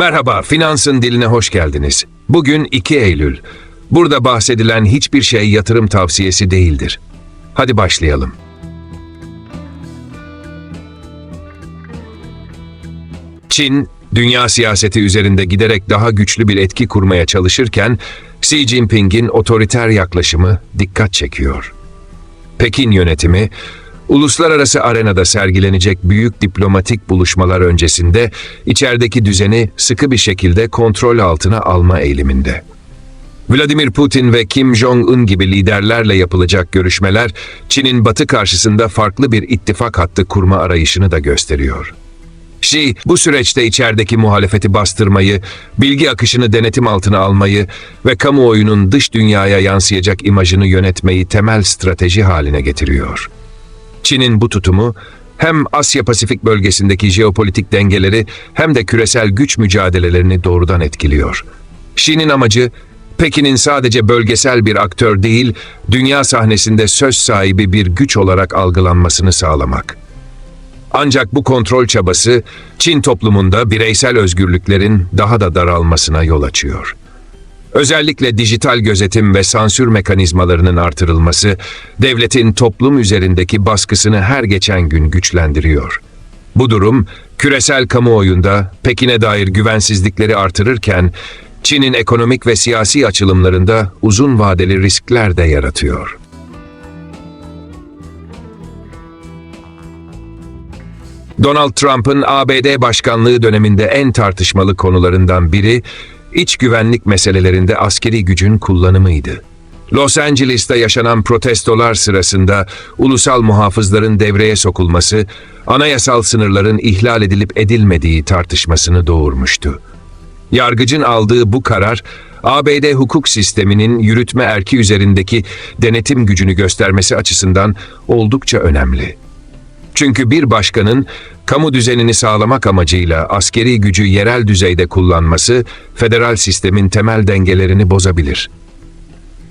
Merhaba, Finansın Diline hoş geldiniz. Bugün 2 Eylül. Burada bahsedilen hiçbir şey yatırım tavsiyesi değildir. Hadi başlayalım. Çin, dünya siyaseti üzerinde giderek daha güçlü bir etki kurmaya çalışırken, Xi Jinping'in otoriter yaklaşımı dikkat çekiyor. Pekin yönetimi, uluslararası arenada sergilenecek büyük diplomatik buluşmalar öncesinde içerideki düzeni sıkı bir şekilde kontrol altına alma eğiliminde. Vladimir Putin ve Kim Jong-un gibi liderlerle yapılacak görüşmeler, Çin'in batı karşısında farklı bir ittifak hattı kurma arayışını da gösteriyor. Xi, bu süreçte içerideki muhalefeti bastırmayı, bilgi akışını denetim altına almayı ve kamuoyunun dış dünyaya yansıyacak imajını yönetmeyi temel strateji haline getiriyor. Çin'in bu tutumu hem Asya-Pasifik bölgesindeki jeopolitik dengeleri hem de küresel güç mücadelelerini doğrudan etkiliyor. Xi'nin amacı Pekin'in sadece bölgesel bir aktör değil, dünya sahnesinde söz sahibi bir güç olarak algılanmasını sağlamak. Ancak bu kontrol çabası Çin toplumunda bireysel özgürlüklerin daha da daralmasına yol açıyor. Özellikle dijital gözetim ve sansür mekanizmalarının artırılması, devletin toplum üzerindeki baskısını her geçen gün güçlendiriyor. Bu durum, küresel kamuoyunda Pekin'e dair güvensizlikleri artırırken, Çin'in ekonomik ve siyasi açılımlarında uzun vadeli riskler de yaratıyor. Donald Trump'ın ABD başkanlığı döneminde en tartışmalı konularından biri, iç güvenlik meselelerinde askeri gücün kullanımıydı. Los Angeles'ta yaşanan protestolar sırasında ulusal muhafızların devreye sokulması, anayasal sınırların ihlal edilip edilmediği tartışmasını doğurmuştu. Yargıcın aldığı bu karar, ABD hukuk sisteminin yürütme erki üzerindeki denetim gücünü göstermesi açısından oldukça önemli. Çünkü bir başkanın kamu düzenini sağlamak amacıyla askeri gücü yerel düzeyde kullanması federal sistemin temel dengelerini bozabilir.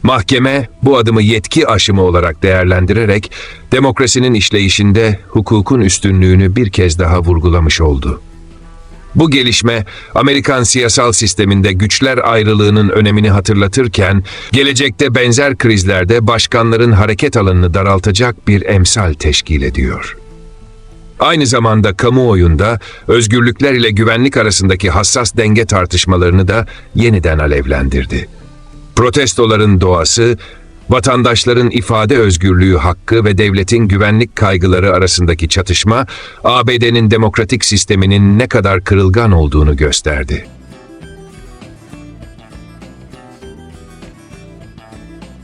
Mahkeme bu adımı yetki aşımı olarak değerlendirerek demokrasinin işleyişinde hukukun üstünlüğünü bir kez daha vurgulamış oldu. Bu gelişme Amerikan siyasal sisteminde güçler ayrılığının önemini hatırlatırken gelecekte benzer krizlerde başkanların hareket alanını daraltacak bir emsal teşkil ediyor. Aynı zamanda kamuoyunda özgürlükler ile güvenlik arasındaki hassas denge tartışmalarını da yeniden alevlendirdi. Protestoların doğası, vatandaşların ifade özgürlüğü hakkı ve devletin güvenlik kaygıları arasındaki çatışma, ABD'nin demokratik sisteminin ne kadar kırılgan olduğunu gösterdi.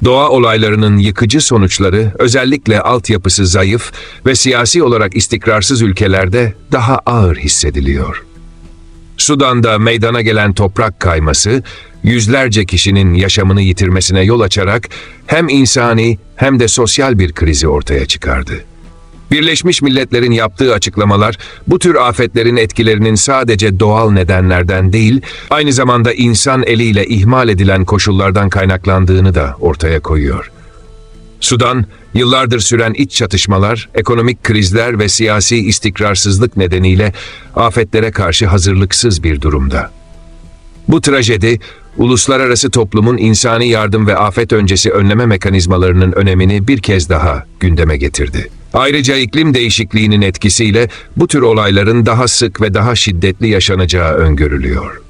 Doğa olaylarının yıkıcı sonuçları özellikle altyapısı zayıf ve siyasi olarak istikrarsız ülkelerde daha ağır hissediliyor. Sudan'da meydana gelen toprak kayması, yüzlerce kişinin yaşamını yitirmesine yol açarak hem insani hem de sosyal bir krizi ortaya çıkardı. Birleşmiş Milletler'in yaptığı açıklamalar bu tür afetlerin etkilerinin sadece doğal nedenlerden değil, aynı zamanda insan eliyle ihmal edilen koşullardan kaynaklandığını da ortaya koyuyor. Sudan, yıllardır süren iç çatışmalar, ekonomik krizler ve siyasi istikrarsızlık nedeniyle afetlere karşı hazırlıksız bir durumda. Bu trajedi, uluslararası toplumun insani yardım ve afet öncesi önleme mekanizmalarının önemini bir kez daha gündeme getirdi. Ayrıca iklim değişikliğinin etkisiyle bu tür olayların daha sık ve daha şiddetli yaşanacağı öngörülüyor.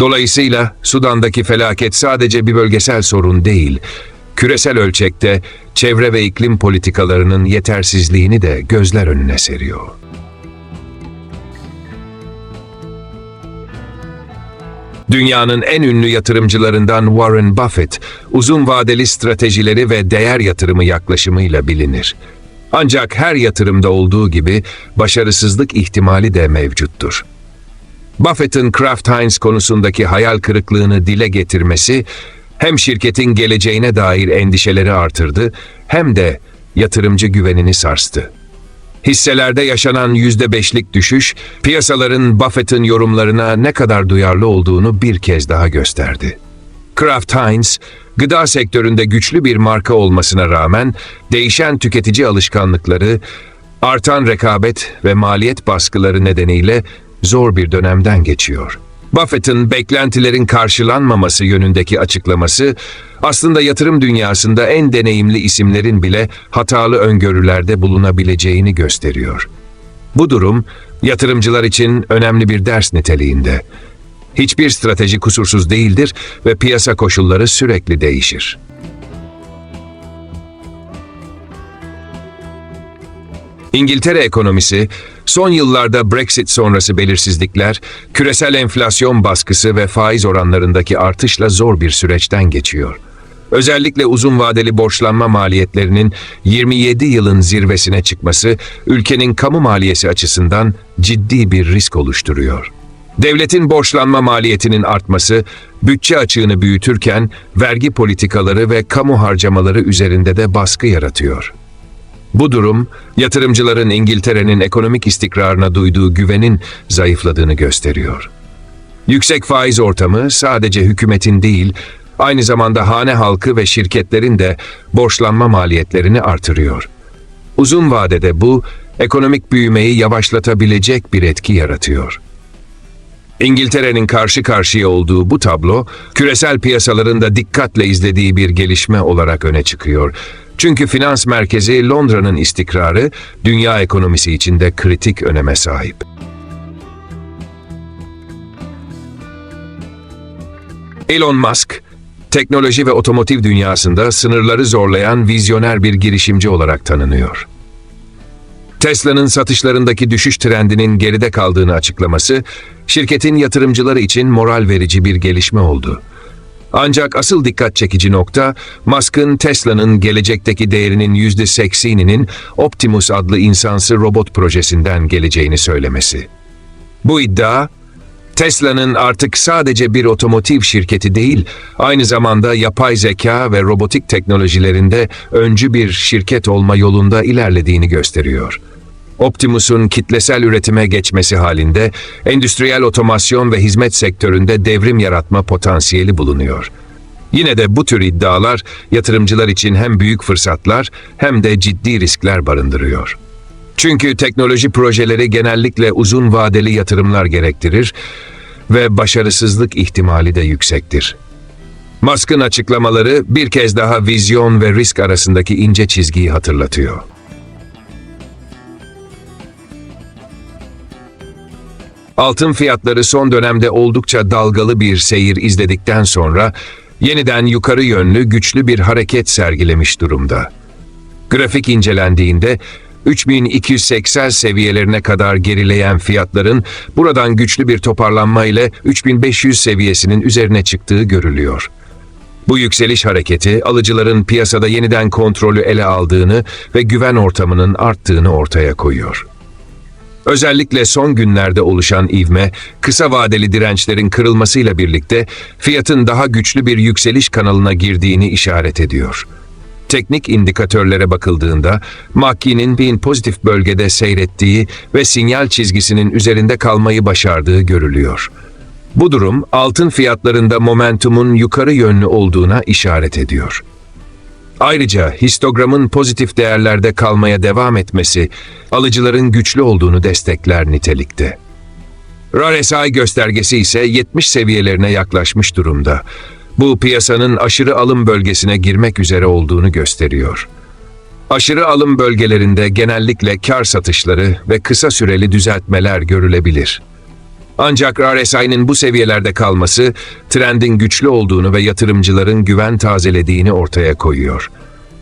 Dolayısıyla Sudan'daki felaket sadece bir bölgesel sorun değil, küresel ölçekte çevre ve iklim politikalarının yetersizliğini de gözler önüne seriyor. Dünyanın en ünlü yatırımcılarından Warren Buffett, uzun vadeli stratejileri ve değer yatırımı yaklaşımıyla bilinir. Ancak her yatırımda olduğu gibi başarısızlık ihtimali de mevcuttur. Buffett'ın Kraft Heinz konusundaki hayal kırıklığını dile getirmesi hem şirketin geleceğine dair endişeleri artırdı hem de yatırımcı güvenini sarstı. Hisselerde yaşanan %5'lik düşüş, piyasaların Buffett'ın yorumlarına ne kadar duyarlı olduğunu bir kez daha gösterdi. Kraft Heinz, gıda sektöründe güçlü bir marka olmasına rağmen değişen tüketici alışkanlıkları, artan rekabet ve maliyet baskıları nedeniyle zor bir dönemden geçiyor. Buffett'ın beklentilerin karşılanmaması yönündeki açıklaması aslında yatırım dünyasında en deneyimli isimlerin bile hatalı öngörülerde bulunabileceğini gösteriyor. Bu durum yatırımcılar için önemli bir ders niteliğinde. Hiçbir strateji kusursuz değildir ve piyasa koşulları sürekli değişir. İngiltere ekonomisi son yıllarda Brexit sonrası belirsizlikler, küresel enflasyon baskısı ve faiz oranlarındaki artışla zor bir süreçten geçiyor. Özellikle uzun vadeli borçlanma maliyetlerinin 27 yılın zirvesine çıkması ülkenin kamu maliyesi açısından ciddi bir risk oluşturuyor. Devletin borçlanma maliyetinin artması bütçe açığını büyütürken vergi politikaları ve kamu harcamaları üzerinde de baskı yaratıyor. Bu durum, yatırımcıların İngiltere'nin ekonomik istikrarına duyduğu güvenin zayıfladığını gösteriyor. Yüksek faiz ortamı sadece hükümetin değil, aynı zamanda hane halkı ve şirketlerin de borçlanma maliyetlerini artırıyor. Uzun vadede bu, ekonomik büyümeyi yavaşlatabilecek bir etki yaratıyor. İngiltere'nin karşı karşıya olduğu bu tablo, küresel piyasaların da dikkatle izlediği bir gelişme olarak öne çıkıyor. Çünkü finans merkezi Londra'nın istikrarı dünya ekonomisi için de kritik öneme sahip. Elon Musk, teknoloji ve otomotiv dünyasında sınırları zorlayan vizyoner bir girişimci olarak tanınıyor. Tesla'nın satışlarındaki düşüş trendinin geride kaldığını açıklaması, şirketin yatırımcıları için moral verici bir gelişme oldu. Ancak asıl dikkat çekici nokta, Musk'ın Tesla'nın gelecekteki değerinin %80'inin Optimus adlı insansı robot projesinden geleceğini söylemesi. Bu iddia, Tesla'nın artık sadece bir otomotiv şirketi değil, aynı zamanda yapay zeka ve robotik teknolojilerinde öncü bir şirket olma yolunda ilerlediğini gösteriyor. Optimus'un kitlesel üretime geçmesi halinde endüstriyel otomasyon ve hizmet sektöründe devrim yaratma potansiyeli bulunuyor. Yine de bu tür iddialar yatırımcılar için hem büyük fırsatlar hem de ciddi riskler barındırıyor. Çünkü teknoloji projeleri genellikle uzun vadeli yatırımlar gerektirir ve başarısızlık ihtimali de yüksektir. Musk'ın açıklamaları bir kez daha vizyon ve risk arasındaki ince çizgiyi hatırlatıyor. Altın fiyatları son dönemde oldukça dalgalı bir seyir izledikten sonra yeniden yukarı yönlü güçlü bir hareket sergilemiş durumda. Grafik incelendiğinde 3280 seviyelerine kadar gerileyen fiyatların buradan güçlü bir toparlanma ile 3500 seviyesinin üzerine çıktığı görülüyor. Bu yükseliş hareketi alıcıların piyasada yeniden kontrolü ele aldığını ve güven ortamının arttığını ortaya koyuyor. Özellikle son günlerde oluşan ivme, kısa vadeli dirençlerin kırılmasıyla birlikte fiyatın daha güçlü bir yükseliş kanalına girdiğini işaret ediyor. Teknik indikatörlere bakıldığında MACD'nin bin pozitif bölgede seyrettiği ve sinyal çizgisinin üzerinde kalmayı başardığı görülüyor. Bu durum altın fiyatlarında momentumun yukarı yönlü olduğuna işaret ediyor. Ayrıca histogramın pozitif değerlerde kalmaya devam etmesi alıcıların güçlü olduğunu destekler nitelikte. RSI göstergesi ise 70 seviyelerine yaklaşmış durumda. Bu piyasanın aşırı alım bölgesine girmek üzere olduğunu gösteriyor. Aşırı alım bölgelerinde genellikle kar satışları ve kısa süreli düzeltmeler görülebilir. Ancak RSI'nin bu seviyelerde kalması trendin güçlü olduğunu ve yatırımcıların güven tazelediğini ortaya koyuyor.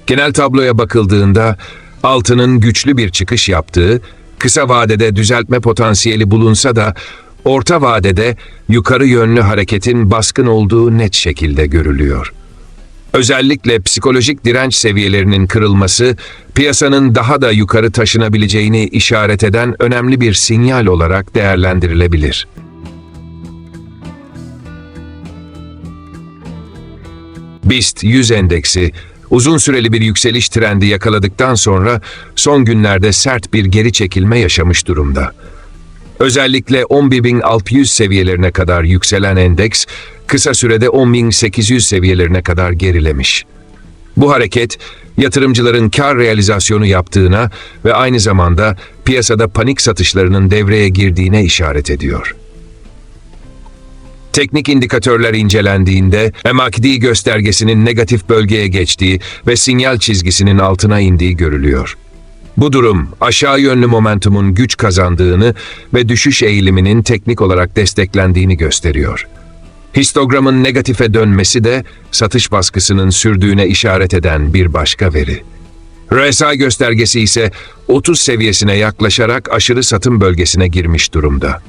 Genel tabloya bakıldığında altının güçlü bir çıkış yaptığı, kısa vadede düzeltme potansiyeli bulunsa da orta vadede yukarı yönlü hareketin baskın olduğu net şekilde görülüyor. Özellikle psikolojik direnç seviyelerinin kırılması, piyasanın daha da yukarı taşınabileceğini işaret eden önemli bir sinyal olarak değerlendirilebilir. BIST 100 endeksi uzun süreli bir yükseliş trendi yakaladıktan sonra son günlerde sert bir geri çekilme yaşamış durumda. Özellikle 11.600 seviyelerine kadar yükselen endeks kısa sürede 10.800 seviyelerine kadar gerilemiş. Bu hareket yatırımcıların kar realizasyonu yaptığına ve aynı zamanda piyasada panik satışlarının devreye girdiğine işaret ediyor. Teknik indikatörler incelendiğinde MACD göstergesinin negatif bölgeye geçtiği ve sinyal çizgisinin altına indiği görülüyor. Bu durum aşağı yönlü momentumun güç kazandığını ve düşüş eğiliminin teknik olarak desteklendiğini gösteriyor. Histogramın negatife dönmesi de satış baskısının sürdüğüne işaret eden bir başka veri. RSI göstergesi ise 30 seviyesine yaklaşarak aşırı satım bölgesine girmiş durumda.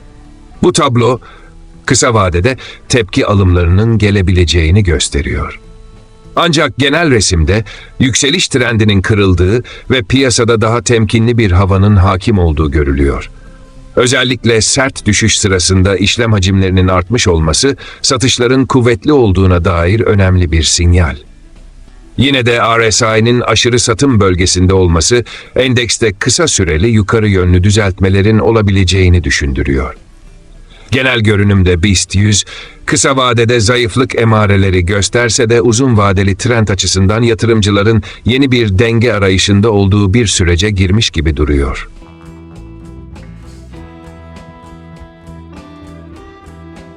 Bu tablo kısa vadede tepki alımlarının gelebileceğini gösteriyor. Ancak genel resimde yükseliş trendinin kırıldığı ve piyasada daha temkinli bir havanın hakim olduğu görülüyor. Özellikle sert düşüş sırasında işlem hacimlerinin artmış olması satışların kuvvetli olduğuna dair önemli bir sinyal. Yine de RSI'nin aşırı satım bölgesinde olması endekste kısa süreli yukarı yönlü düzeltmelerin olabileceğini düşündürüyor. Genel görünümde BIST 100, kısa vadede zayıflık emareleri gösterse de uzun vadeli trend açısından yatırımcıların yeni bir denge arayışında olduğu bir sürece girmiş gibi duruyor.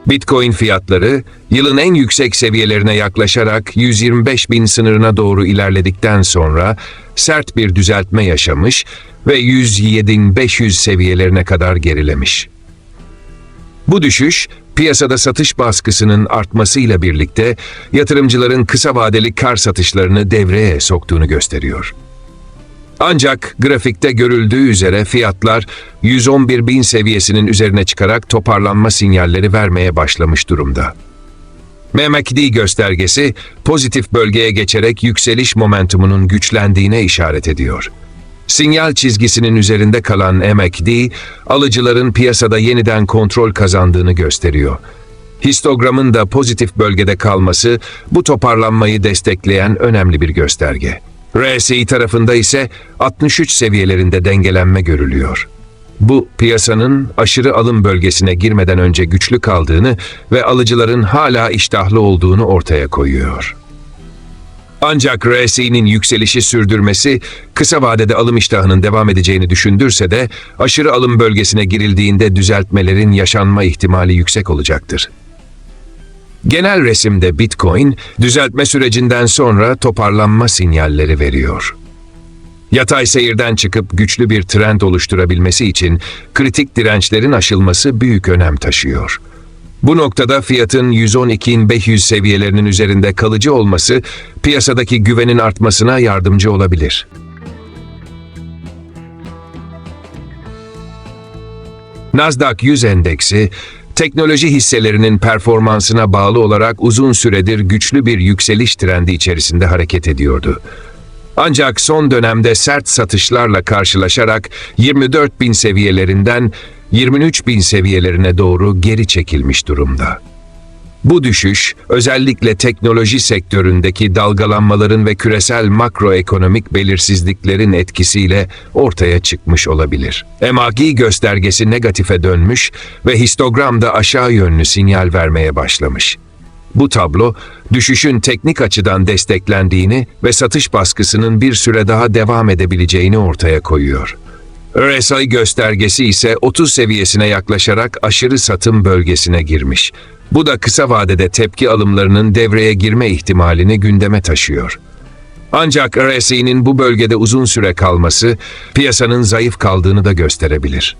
Bitcoin fiyatları yılın en yüksek seviyelerine yaklaşarak 125 bin sınırına doğru ilerledikten sonra sert bir düzeltme yaşamış ve 107.500 seviyelerine kadar gerilemiş. Bu düşüş, piyasada satış baskısının artmasıyla birlikte yatırımcıların kısa vadeli kar satışlarını devreye soktuğunu gösteriyor. Ancak grafikte görüldüğü üzere fiyatlar 111 bin seviyesinin üzerine çıkarak toparlanma sinyalleri vermeye başlamış durumda. MACD göstergesi pozitif bölgeye geçerek yükseliş momentumunun güçlendiğine işaret ediyor. Sinyal çizgisinin üzerinde kalan MACD, alıcıların piyasada yeniden kontrol kazandığını gösteriyor. Histogramın da pozitif bölgede kalması bu toparlanmayı destekleyen önemli bir gösterge. RSI tarafında ise 63 seviyelerinde dengelenme görülüyor. Bu piyasanın aşırı alım bölgesine girmeden önce güçlü kaldığını ve alıcıların hala iştahlı olduğunu ortaya koyuyor. Ancak RSI'nin yükselişi sürdürmesi kısa vadede alım iştahının devam edeceğini düşündürse de aşırı alım bölgesine girildiğinde düzeltmelerin yaşanma ihtimali yüksek olacaktır. Genel resimde Bitcoin düzeltme sürecinden sonra toparlanma sinyalleri veriyor. Yatay seyirden çıkıp güçlü bir trend oluşturabilmesi için kritik dirençlerin aşılması büyük önem taşıyor. Bu noktada fiyatın 112.500 seviyelerinin üzerinde kalıcı olması piyasadaki güvenin artmasına yardımcı olabilir. Nasdaq 100 endeksi teknoloji hisselerinin performansına bağlı olarak uzun süredir güçlü bir yükseliş trendi içerisinde hareket ediyordu. Ancak son dönemde sert satışlarla karşılaşarak 24 bin seviyelerinden 23 bin seviyelerine doğru geri çekilmiş durumda. Bu düşüş özellikle teknoloji sektöründeki dalgalanmaların ve küresel makroekonomik belirsizliklerin etkisiyle ortaya çıkmış olabilir. MACD göstergesi negatife dönmüş ve histogram da aşağı yönlü sinyal vermeye başlamış. Bu tablo, düşüşün teknik açıdan desteklendiğini ve satış baskısının bir süre daha devam edebileceğini ortaya koyuyor. RSI göstergesi ise 30 seviyesine yaklaşarak aşırı satım bölgesine girmiş. Bu da kısa vadede tepki alımlarının devreye girme ihtimalini gündeme taşıyor. Ancak RSI'nin bu bölgede uzun süre kalması piyasanın zayıf kaldığını da gösterebilir.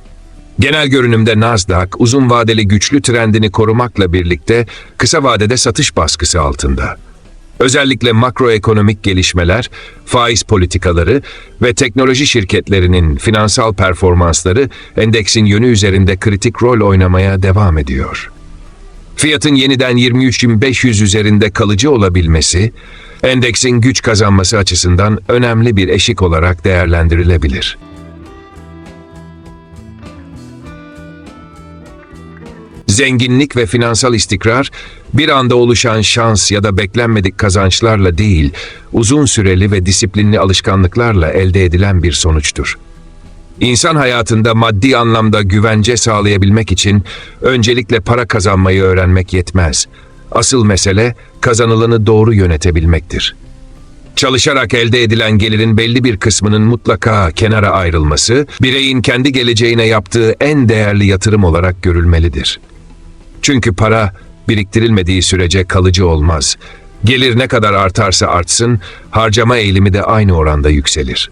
Genel görünümde Nasdaq uzun vadeli güçlü trendini korumakla birlikte kısa vadede satış baskısı altında. Özellikle makroekonomik gelişmeler, faiz politikaları ve teknoloji şirketlerinin finansal performansları endeksin yönü üzerinde kritik rol oynamaya devam ediyor. Fiyatın yeniden 23.500 üzerinde kalıcı olabilmesi, endeksin güç kazanması açısından önemli bir eşik olarak değerlendirilebilir. Zenginlik ve finansal istikrar bir anda oluşan şans ya da beklenmedik kazançlarla değil, uzun süreli ve disiplinli alışkanlıklarla elde edilen bir sonuçtur. İnsan hayatında maddi anlamda güvence sağlayabilmek için öncelikle para kazanmayı öğrenmek yetmez. Asıl mesele kazanılanı doğru yönetebilmektir. Çalışarak elde edilen gelirin belli bir kısmının mutlaka kenara ayrılması, bireyin kendi geleceğine yaptığı en değerli yatırım olarak görülmelidir. Çünkü para biriktirilmediği sürece kalıcı olmaz. Gelir ne kadar artarsa artsın, harcama eğilimi de aynı oranda yükselir.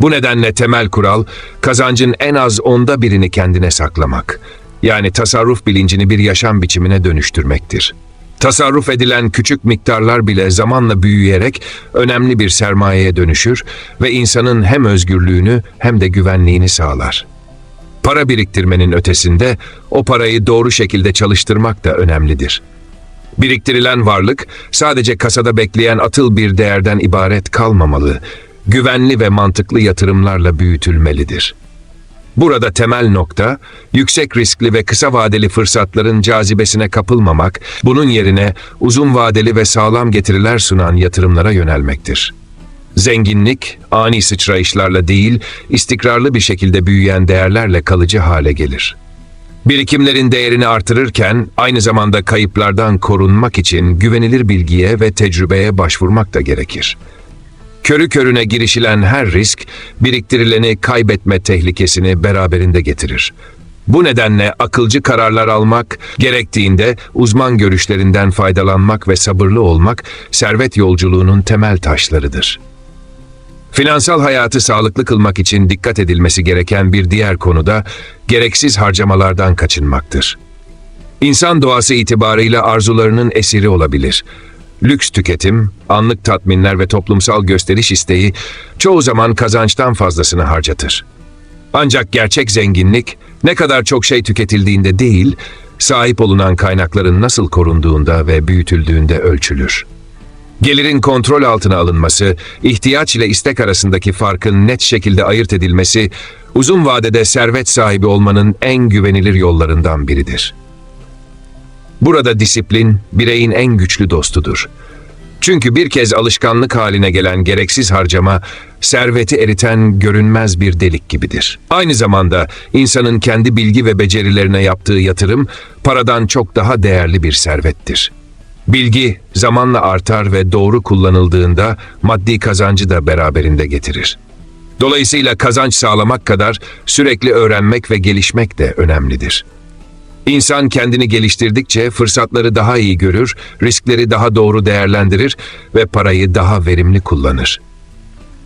Bu nedenle temel kural, kazancın en az onda birini kendine saklamak. Yani tasarruf bilincini bir yaşam biçimine dönüştürmektir. Tasarruf edilen küçük miktarlar bile zamanla büyüyerek önemli bir sermayeye dönüşür ve insanın hem özgürlüğünü hem de güvenliğini sağlar. Para biriktirmenin ötesinde o parayı doğru şekilde çalıştırmak da önemlidir. Biriktirilen varlık sadece kasada bekleyen atıl bir değerden ibaret kalmamalı, güvenli ve mantıklı yatırımlarla büyütülmelidir. Burada temel nokta, yüksek riskli ve kısa vadeli fırsatların cazibesine kapılmamak, bunun yerine uzun vadeli ve sağlam getiriler sunan yatırımlara yönelmektir. Zenginlik, ani sıçrayışlarla değil, istikrarlı bir şekilde büyüyen değerlerle kalıcı hale gelir. Birikimlerin değerini artırırken aynı zamanda kayıplardan korunmak için güvenilir bilgiye ve tecrübeye başvurmak da gerekir. Körü körüne girişilen her risk, biriktirileni kaybetme tehlikesini beraberinde getirir. Bu nedenle akılcı kararlar almak, gerektiğinde uzman görüşlerinden faydalanmak ve sabırlı olmak, servet yolculuğunun temel taşlarıdır. Finansal hayatı sağlıklı kılmak için dikkat edilmesi gereken bir diğer konu da gereksiz harcamalardan kaçınmaktır. İnsan doğası itibarıyla arzularının esiri olabilir. Lüks tüketim, anlık tatminler ve toplumsal gösteriş isteği çoğu zaman kazançtan fazlasını harcatır. Ancak gerçek zenginlik ne kadar çok şey tüketildiğinde değil, sahip olunan kaynakların nasıl korunduğunda ve büyütüldüğünde ölçülür. Gelirin kontrol altına alınması, ihtiyaç ile istek arasındaki farkın net şekilde ayırt edilmesi, uzun vadede servet sahibi olmanın en güvenilir yollarından biridir. Burada disiplin, bireyin en güçlü dostudur. Çünkü bir kez alışkanlık haline gelen gereksiz harcama, serveti eriten görünmez bir delik gibidir. Aynı zamanda insanın kendi bilgi ve becerilerine yaptığı yatırım, paradan çok daha değerli bir servettir. Bilgi zamanla artar ve doğru kullanıldığında maddi kazancı da beraberinde getirir. Dolayısıyla kazanç sağlamak kadar sürekli öğrenmek ve gelişmek de önemlidir. İnsan kendini geliştirdikçe fırsatları daha iyi görür, riskleri daha doğru değerlendirir ve parayı daha verimli kullanır.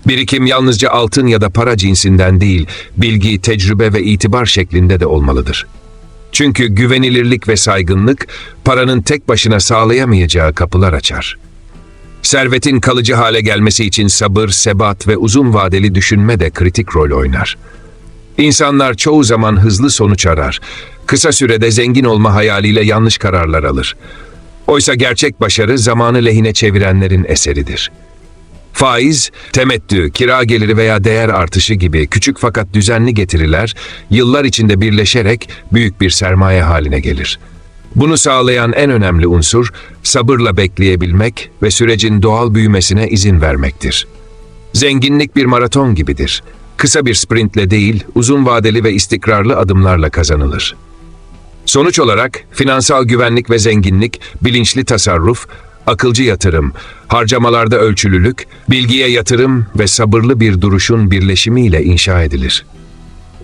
Birikim yalnızca altın ya da para cinsinden değil, bilgi, tecrübe ve itibar şeklinde de olmalıdır. Çünkü güvenilirlik ve saygınlık paranın tek başına sağlayamayacağı kapılar açar. Servetin kalıcı hale gelmesi için sabır, sebat ve uzun vadeli düşünme de kritik rol oynar. İnsanlar çoğu zaman hızlı sonuç arar. Kısa sürede zengin olma hayaliyle yanlış kararlar alır. Oysa gerçek başarı zamanı lehine çevirenlerin eseridir. Faiz, temettü, kira geliri veya değer artışı gibi küçük fakat düzenli getiriler yıllar içinde birleşerek büyük bir sermaye haline gelir. Bunu sağlayan en önemli unsur sabırla bekleyebilmek ve sürecin doğal büyümesine izin vermektir. Zenginlik bir maraton gibidir. Kısa bir sprintle değil, uzun vadeli ve istikrarlı adımlarla kazanılır. Sonuç olarak finansal güvenlik ve zenginlik, bilinçli tasarruf, akılcı yatırım, harcamalarda ölçülülük, bilgiye yatırım ve sabırlı bir duruşun birleşimiyle inşa edilir.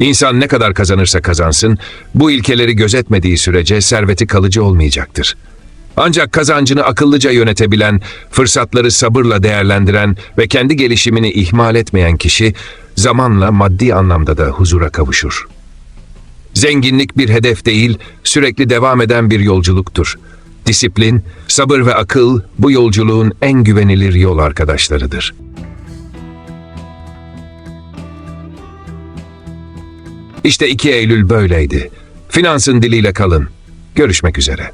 İnsan ne kadar kazanırsa kazansın, bu ilkeleri gözetmediği sürece serveti kalıcı olmayacaktır. Ancak kazancını akıllıca yönetebilen, fırsatları sabırla değerlendiren ve kendi gelişimini ihmal etmeyen kişi, zamanla maddi anlamda da huzura kavuşur. Zenginlik bir hedef değil, sürekli devam eden bir yolculuktur. Disiplin, sabır ve akıl bu yolculuğun en güvenilir yol arkadaşlarıdır. İşte 2 Eylül böyleydi. Finansın diliyle kalın. Görüşmek üzere.